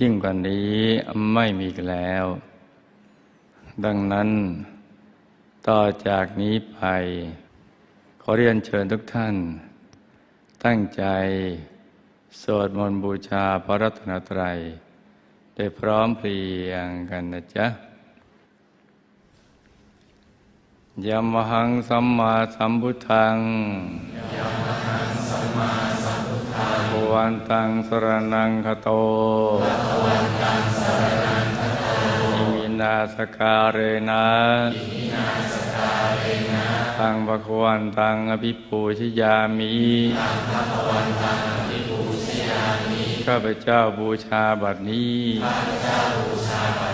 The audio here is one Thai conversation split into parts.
ยิ่งกว่านี้ไม่มีแล้ว ดังนั้น ต่อจากนี้ไป ขอเรียนเชิญทุกท่าน ตั้งใจสวดมนต์บูชาพระรัตนตรัยได้พร้อมเพรียงกันนะจ๊ะยมหังสัมมาสัมพุทธังยม วันตังสรนังคโตภวันตังสรนังคโตอิมินาสการเรนะอิมินาสการเรนะตังภควันตังอภิปูชยามิตังภควันตังอภิปูชยามิข้าพเจ้าบูชาบัดนี้ข้าพเจ้าบูชาบัดนี้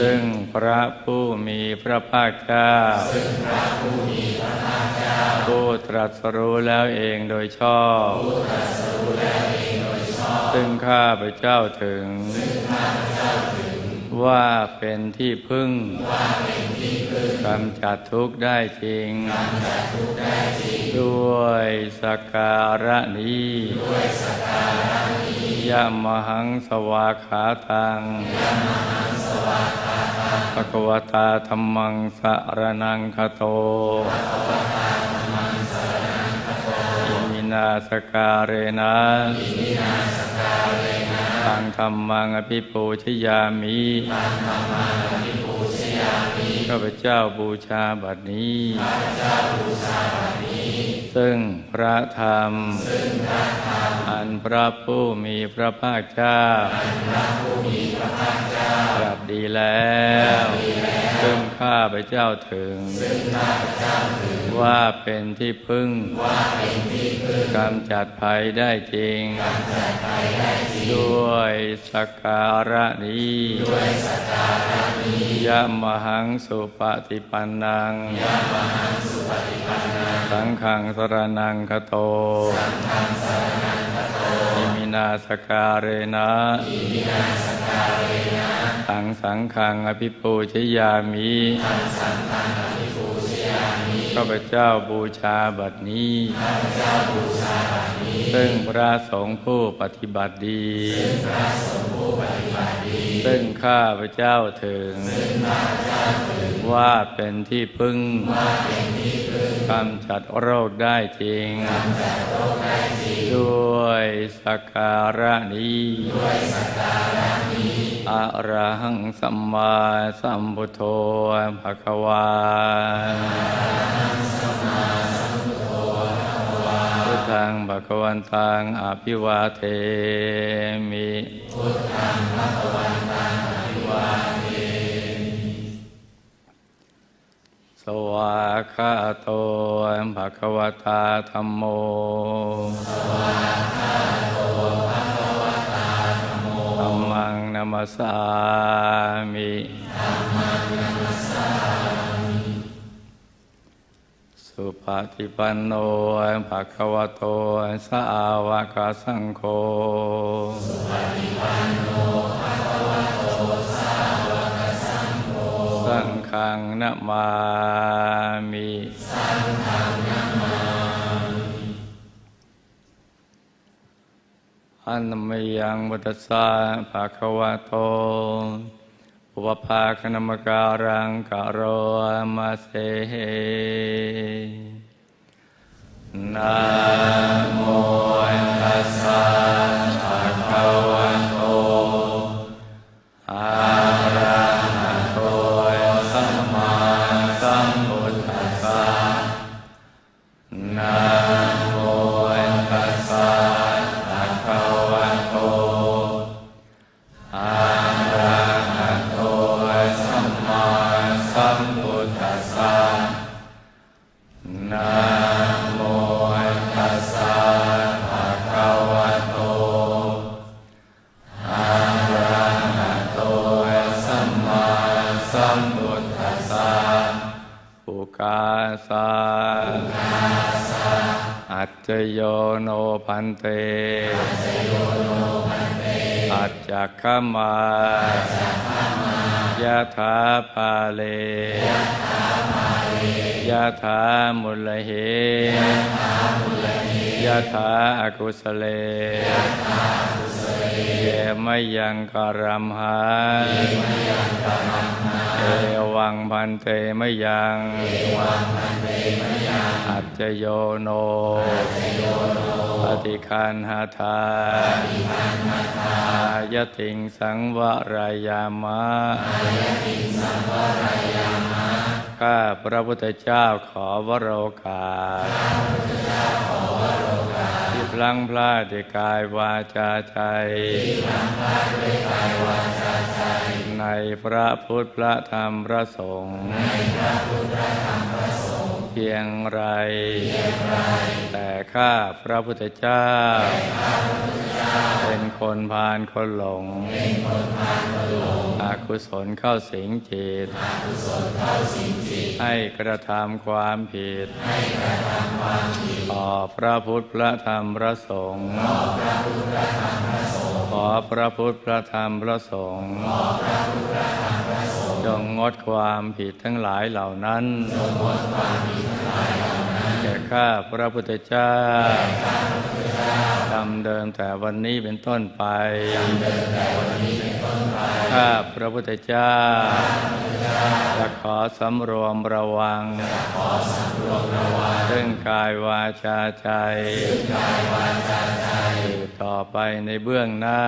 ซึ่งพระผู้มีพระภาคเจ้าซึ่งพระผู้มีพระภาคเจ้าผู้ตรัสรู้แล้วเองโดยชอบผู้ตรัสรู้แล้วเองโดยชอบซึ่งข้าพเจ้าถึงซึ่งข้าพเจ้าถึงว่าเป็นที่พึ่งว่าเป็นที่พึ่งกำจัดทุกข์ได้จริงกำจัดทุกข์ได้จริงด้วยสักการะนี้ด้วยสักการะนี้ยะมหังสวากขาตัง ภะคะวตาธรรมังสารนังคโตอิมินาสการเรนะอิมินาสการเรนะตังธรรมังอภิปูชยามิตังธรรมังอภิปูชยามิข้าพเจ้าบูชาบัดนี้ ข้าพเจ้าบูชาบัดนี้ซึ่งพระธรรมซึ่งพระธรรม อันพระผู้มีพระภาคเจ้าอันพระผู้มีพระภาคเจ้าตรัสดีแล้ว ซึ่งข้าพเจ้าถึงซึ่งข้าพเจ้าถึงว่าเป็นที่พึ่งว่าเป็นที่พึ่งกำจัดภัยได้จริงกำจัดภัยได้จริงด้วยสักการะนี้ด้วยสักการะนี้ยะมหังสุปฏิปันนัง คังสุปฏิปันนังฆังสรนังคโตสังฆังสรนังคโตอิมินาสการเรนะอิมินาสการเรนะตังสังฆังอภิปูชยามิตังสังฆังอภิปูชยามิข้าพเจ้าบูชาบัดนี้ข้าพเจ้าบูชาบัดนี้ ซึ่งพระสงฆ์ผู้ปฏิบัติดี ซึ่งข้าพระเจ้าถึง ว่าเป็นที่พึ่งกำจัดโรคได้จริง ด้วยสกการะนี้อะระหังสัมมาสัมพุทโธภะคะวา ภะคะวันตังอภิวาเทมิพุทธังภะคะวันตังอภิวาเทมิสวากขาโตภะคะวตาธัมโมสวากขาโตภะคะวตาธัมโมธัมมังนัมสสา ฏิปันโนภะคะวะโตสาวกสังโฆสุปฏิปันโนภะคะวะโตสาวกสังโฆสังฆังนะมามิสังฆังนะมามิอันมยังมุตสาภะคะวะโตอุปภาคณมการังกะโรมาเซ นะโมตัสสะภะคะวะโต จโยโนพันเตอัจจักขมายะถาปาเลยะถามา ลเหยะถาอากุสเลเยมยังกรัมหาเอวังพันเตมยังอัจจโยโนปฏิคันหาทายติงสังวรายามะ ข้าพระพุทธเจ้าขอวโรกาสที่พลังพลาดด้วยกายวาจาใจ ในพระพุทธพระธรรมพระสงฆ์เพียงไร แต่ข้าพระพุทธเจ้า เป็นคนพาลคนหลงอากุศลเข้าสิงจิต ให้กระทำความผิด ต่อพระพุทธพระธรรมพระสงฆ์ขอพระพุทธพระธรรมพระสงฆ์จงงดความผิดทั้งหลายเหล่านั้นแก่ข้าพระพุทธเจ้า ดำเดิมแต่วันนี้เป็นต้นไป ข้าพระพุทธเจ้า จะขอสำรวมระวัง ซึ่งกายวาจาใจ ต่อไปในเบื้องหน้า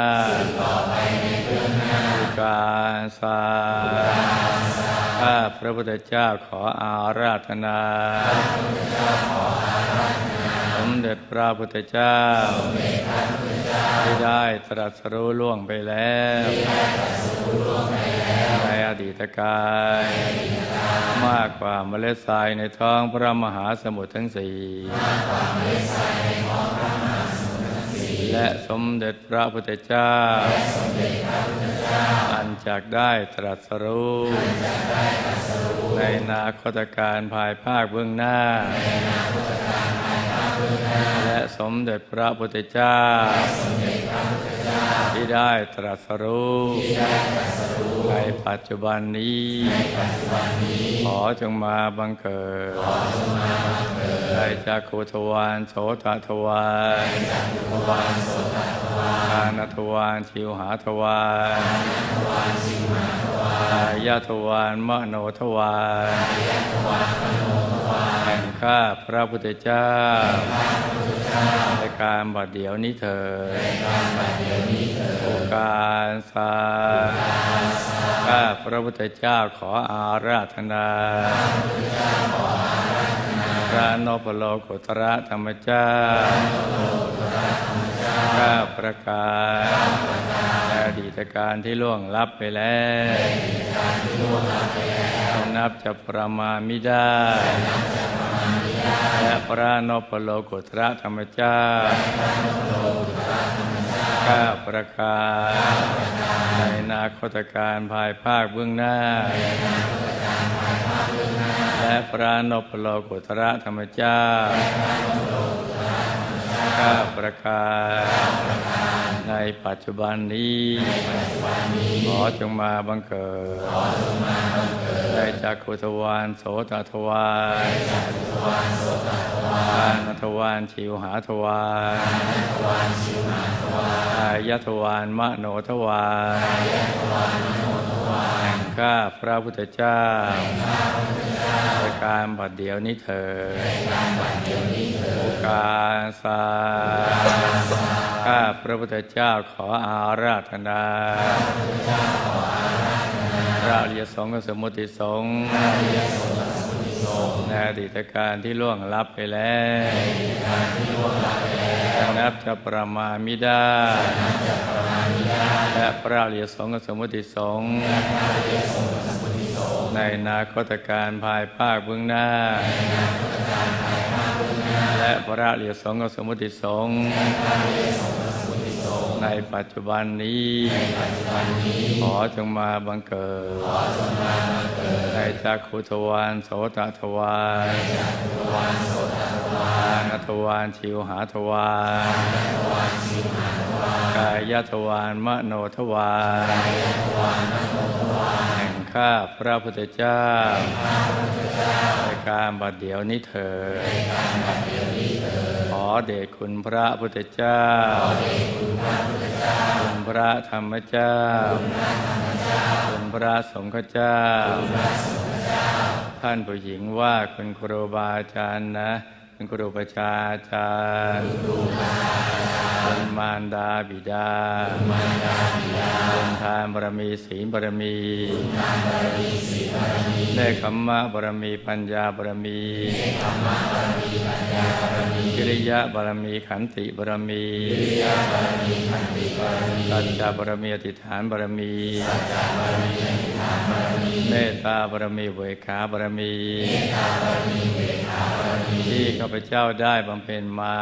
คือการสาข้าพระพุทธเจ้าขออาราธนา สมเด็จพระพุทธเจ้าที่ได้ตรัสรู้ล่วงไปแล้วในอดีตการมากกว่าเมล็ดทรายในท้องพระมหาสมุทรทั้งสี่และสมเด็จพระพุทธเจ้า อันจากได้ตรัสรู้ในนาคตการภายภาคเบื้องหน้า และสมเด็จพระพุทธเจ้า ที่ได้ตรัสรู้ในปัจจุบันนี้ ขอจงมาบังเกิดในจักขุทวารโสตทวารกานทวารชิวหาทวารอายทวารมโนทวาร แห่งข้าพระพุทธเจ้าในการบัดเดี๋ยวนี้เถิดโอกาสสาข้าพระพุทธเจ้าขออาราธนาพระนพโลกุตระธรรมเจ้าข้าประกาศ ดีตการที่ล่วงลับไปแล้วนับจะประมาณไม่ได้และพระนพโลกุตระธรรมเจ้าข้าประกาศในนาคตการภายภาคเบื้องหน้า และพระนพโลกุตระธรรมเจ้าข้าประกาศ ในปัจจุบันนี้ ขอจงมาบังเกิดได้จากขุทวารโสตทวารกานทวารชิวหาทวารอายทวารมโนทวารแห่งข้าพระพุทธเจ้าในการบัดเดียวนี้เถิดการสา ข้าพระพุทธเจ้าขออาราธนาพระอริยสงฆ์กับสมุติสงฆ์ในอดีตการที่ล่วงลับไปแล้วจะนับจะประมาณไม่ได้และพระอริยสงฆ์กับสมุติสงฆ์ ในนาคตการภายภาคเบื้องหน้า และพระอริยสงฆ์กับสมุติสงฆ์ในปัจจุบันนี้ ขอจงมาบังเกิด ในจักขุทวารโสตทวารานทวารชิวหาทวารกายทวารมโนทวารแห่ง ข้าพระพุทธเจ้าในการบัดเดี๋ยวนี้เถิดขอเดชคุณพระพุทธเจ้าคุณพระธรรมเจ้าคุณพระสงฆ์เจ้า ท่านผู้หญิงว่าคุณครูบาอาจารย์นะ คุณครูประชาจารย์คุณมารดาบิดาคุณทานบารมีศีลบารมีได้คัมมะบารมีปัญญาบารมีกิริยะบารมีขันติบารมีสัจจะบารมีอธิษฐานบารมีเมตตาบารมีเวขาบารมีที่ข้าพเจ้าได้บำเพ็ญมา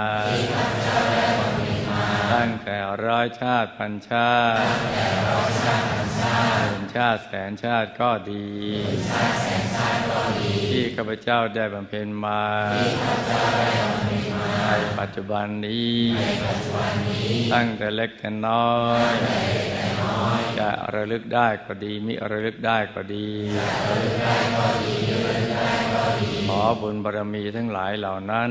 ตั้งแต่ร้อยชาติพันชาติ หมื่นชาติแสนชาติก็ดี ที่ข้าพเจ้าได้บำเพ็ญมาในปัจจุบันนี้ ตั้งแต่เล็กแต่น้อยจะระลึกได้ก็ดีมิระลึกได้ก็ดีขอบุญบารมีทั้งหลายเหล่านั้น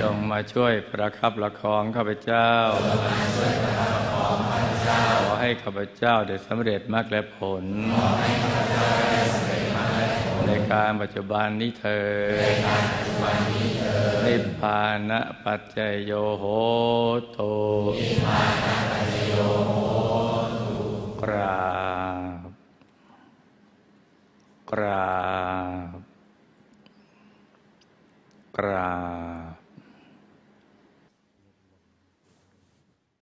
จงมาช่วยประคับประคองข้าพเจ้า ขอให้ข้าพเจ้าได้สำเร็จมรรคและผล ในการปัจจุบันนี้เถิดนิพพานะปัจจยโยโหตุกราบกราบกราบ